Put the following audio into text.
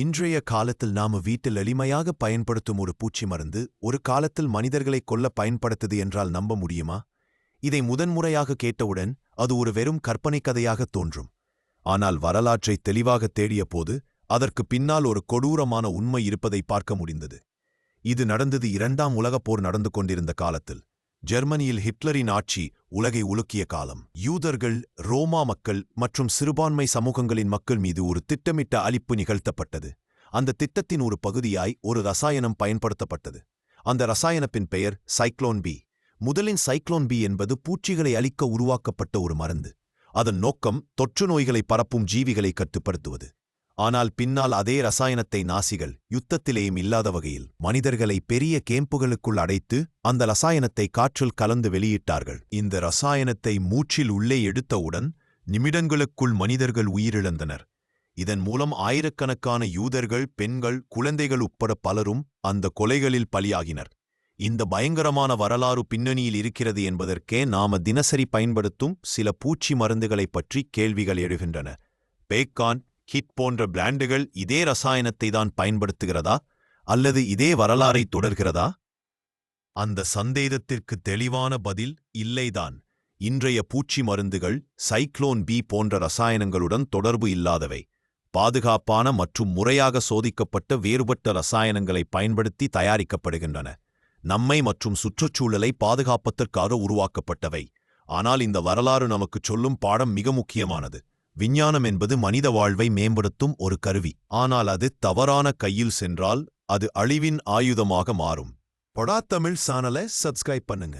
இன்றைய காலத்தில் நாம வீட்டில் எளிமையாக பயன்படுத்தும் ஒரு பூச்சி மருந்து ஒரு காலத்தில் மனிதர்களை கொல்ல பயன்படுத்தது என்றால் நம்ப முடியுமா? இதை முதன்முறையாக கேட்டவுடன் அது ஒரு வெறும் கற்பனை கதையாக தோன்றும். ஆனால் வரலாற்றை தெளிவாக தேடிய போது அதற்கு பின்னால் ஒரு கொடூரமான உண்மை இருப்பதை பார்க்க முடிந்தது. இது நடந்தது இரண்டாம் உலகப் போர் நடந்து கொண்டிருந்த காலத்தில். ஜெர்மனியில் ஹிட்லரின் ஆட்சி உலகை உலுக்கிய காலம். யூதர்கள் ரோமா மக்கள் மற்றும் சிறுபான்மை சமூகங்களின் மக்கள் மீது ஒரு திட்டமிட்ட அழிப்பு நிகழ்த்தப்பட்டது. அந்த திட்டத்தின் ஒரு பகுதியாய் ஒரு ரசாயனம் பயன்படுத்தப்பட்டது. அந்த ரசாயனப்பின் பெயர் சைக்ளோன் பி. முதலின் சைக்ளோன் பி என்பது பூச்சிகளை அழிக்க உருவாக்கப்பட்ட ஒரு மருந்து. அதன் நோக்கம் தொற்று நோய்களை பரப்பும் ஜீவிகளை கட்டுப்படுத்துவது. ஆனால் பின்னால் அதே ரசாயனத்தை நாசிகள் யுத்தத்திலேயும் இல்லாத வகையில் மனிதர்களை பெரிய கேம்புகளுக்குள் அடைத்து அந்த ரசாயனத்தை காற்றில் கலந்து வெளியிட்டார்கள். இந்த ரசாயனத்தை மூச்சில் உள்ளே எடுத்தவுடன் நிமிடங்களுக்குள் மனிதர்கள் உயிரிழந்தனர். இதன் மூலம் ஆயிரக்கணக்கான யூதர்கள் பெண்கள் குழந்தைகள் உட்பட பலரும் அந்த கொலைகளில் பலியாகினர். இந்த பயங்கரமான வரலாறு பின்னணியில் இருக்கிறது என்பதற்கே நாம தினசரி பயன்படுத்தும் சில பூச்சி மருந்துகளைப் பற்றி கேள்விகள் எழுகின்றன. பேக்கான் ஹிட் போன்ற பிராண்டுகள் இதே ரசாயனத்தை தான் பயன்படுத்துகிறதா? அல்லது இதே வரலாறை தொடர்கிறதா? அந்த சந்தேகத்திற்கு தெளிவான பதில் இல்லைதான். இன்றைய பூச்சி மருந்துகள் சைக்ளோன் பி போன்ற ரசாயனங்களுடன் தொடர்பு இல்லாதவை. பாதுகாப்பான மற்றும் முறையாக சோதிக்கப்பட்ட வேறுபட்ட ரசாயனங்களை பயன்படுத்தி தயாரிக்கப்படுகின்றன. நம்மை மற்றும் சுற்றுச்சூழலை பாதுகாப்பதற்காக உருவாக்கப்பட்டவை. ஆனால் இந்த வரலாறு நமக்குச் சொல்லும் பாடம் மிக முக்கியமானது. விஞ்ஞானம் என்பது மனித வாழ்வை மேம்படுத்தும் ஒரு கருவி. ஆனால் அது தவறான கையில் சென்றால் அது அழிவின் ஆயுதமாக மாறும். படாத்தமிழ் சானலை சப்ஸ்கிரைப் பண்ணுங்க.